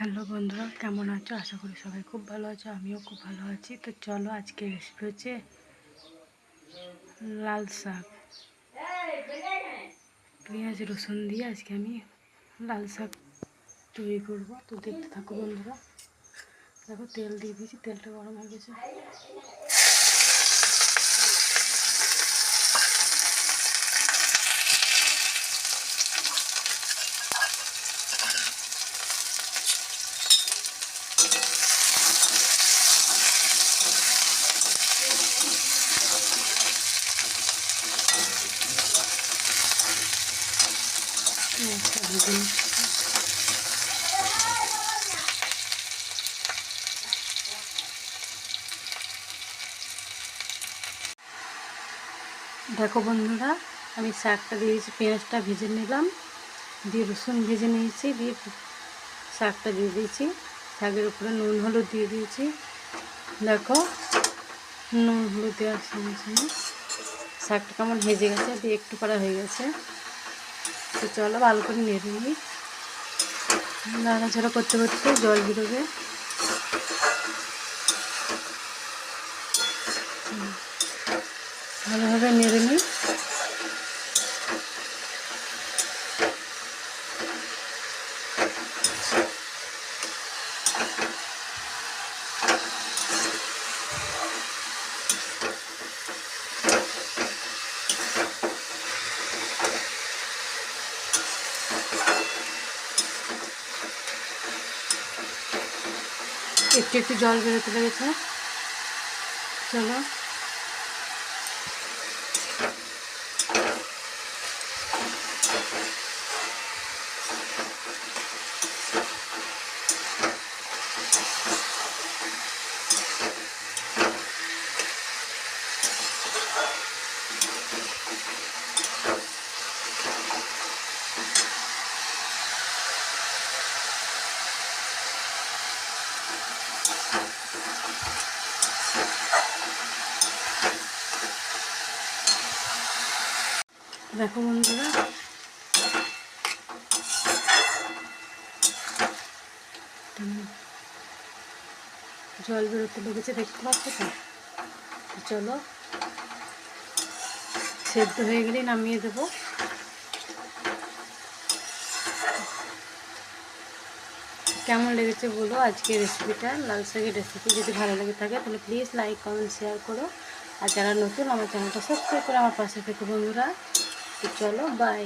Hello বন্ধুরা, কেমন আছো? আশা করি সবাই খুব ভালো আছো, আমিও খুব ভালো আছি। তো চলো আজকে রেসিপি হচ্ছে লাল শাক। পেঁয়াজ, রসুন দিয়ে আজকে আমি লাল শাক তৈরি করব। তো দেখতে থাকো বন্ধুরা। দেখো তেল দিয়ে দিয়েছি, তেলটা গরম হয়ে গেছে। নিচ্ছি দেখো বন্ধুরা, আমি শাকটা দিয়েছি, পেঁয়াজটা ভেজে নিলাম। দিয়ে রসুন ভেজে নিয়েছি, দিয়ে শাকটা দিয়ে দিয়েছি। শাকের উপরে নুন, হলুদ দিয়ে দিয়েছি। দেখো, নুন, হলুদ দেওয়ার সঙ্গে সঙ্গে শাকটা কেমন ভেজে গেছে, দিয়ে একটু করা হয়ে গেছে। তো চলো ভালো করে নেড়ে নিই। নাড়াচাড়া করতে করতে জল বেরোবে। ভালোভাবে নেড়ে নিই। একটু একটু জল বেরোতে লেগেছে। চলো। দেখো বন্ধুরা। জল বেরোতে লেগেছে দেখতে পাচ্ছ তো? চলো সেদ্ধ হয়ে গেলেই নামিয়ে দেবো। কেমন লেগেছে বলো? আজকে রেসিপিটা লাল শাকের রেসিপি যদি ভালো লেগে থাকে, তাহলে প্লিজ লাইক কমেন্ট শেয়ার করো। আর যারা নতুন, আমার চ্যানেলটা সাবস্ক্রাইব করে আমার পাশে থেকে বন্ধুরা চলো বাই